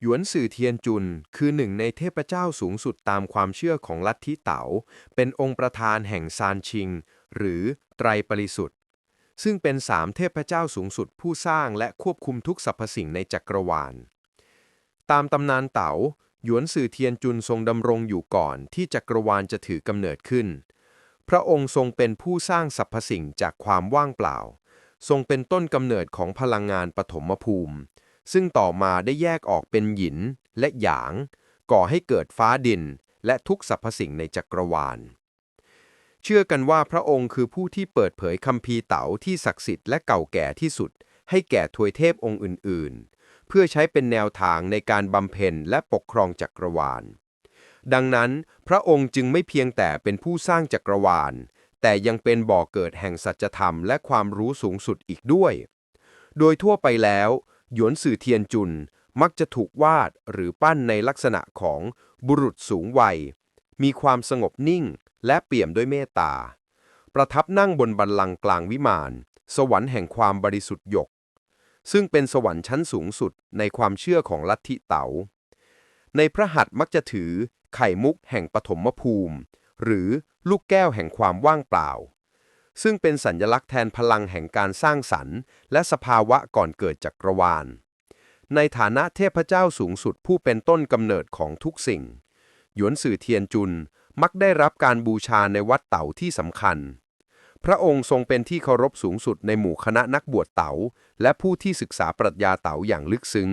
หยวนสื่อเทียนจุน คือหนึ่งในเทพเจ้าสูงสุดตามความเชื่อของลัทธิเต๋า เป็นองค์ประธานแห่งซานชิง หรือไตรปริสุทธิ์ ซึ่งเป็นสามเทพเจ้าสูงสุดผู้สร้างและควบคุมทุกสรรพสิ่งในจักรวาล ตามตำนานเต๋า หยวนสื่อเทียนจุนทรงดำรงอยู่ก่อนที่จักรวาลจะถือกำเนิดขึ้น พระองค์ทรงเป็นผู้สร้างสรรพสิ่งจากความว่างเปล่า ทรงเป็นต้นกำเนิดของพลังงานปฐมภูมิ ซึ่งต่อมาได้แยกออกเป็นหยินและหยาง ก่อให้เกิดฟ้าดิน และทุกสรรพสิ่งในจักรวาล เชื่อกันว่าพระองค์คือผู้ที่เปิดเผยคัมภีร์เต๋าที่ศักดิ์สิทธิ์และเก่าแก่ที่สุด ให้แก่ทวยเทพองค์อื่น ๆ เพื่อใช้เป็นแนวทางในการบำเพ็ญและปกครองจักรวาล ดังนั้น พระองค์จึงไม่เพียงแต่เป็นผู้สร้างจักรวาล แต่ยังเป็นบ่อเกิดแห่งสัจธรรมและความรู้สูงสุดอีกด้วย โดยทั่วไปแล้ว หยวนสื่อเทียนจุนมักจะถูกวาดหรือปั้นในลักษณะของบุรุษสูงวัย มีความสงบนิ่งและเปี่ยมด้วยเมตตา ประทับนั่งบนบัลลังก์กลางวิมาน สวรรค์แห่งความบริสุทธิ์หยก ซึ่งเป็นสวรรค์ชั้นสูงสุดในความเชื่อของลัทธิเต๋า ในพระหัตถ์มักจะถือไข่มุกแห่งปฐมภูมิ หรือลูกแก้วแห่งความว่างเปล่า ซึ่งเป็นสัญลักษณ์แทนพลังแห่งการสร้างสรรค์ และสภาวะก่อนเกิดจักรวาล ในฐานะเทพเจ้าสูงสุดผู้เป็นต้นกำเนิดของทุกสิ่ง หยวนสื่อเทียนจุนมักได้รับการบูชาในวัดเต๋าที่สำคัญ พระองค์ทรงเป็นที่เคารพสูงสุดในหมู่คณะนักบวชเต๋า และผู้ที่ศึกษาปรัชญาเต๋าอย่างลึกซึ้ง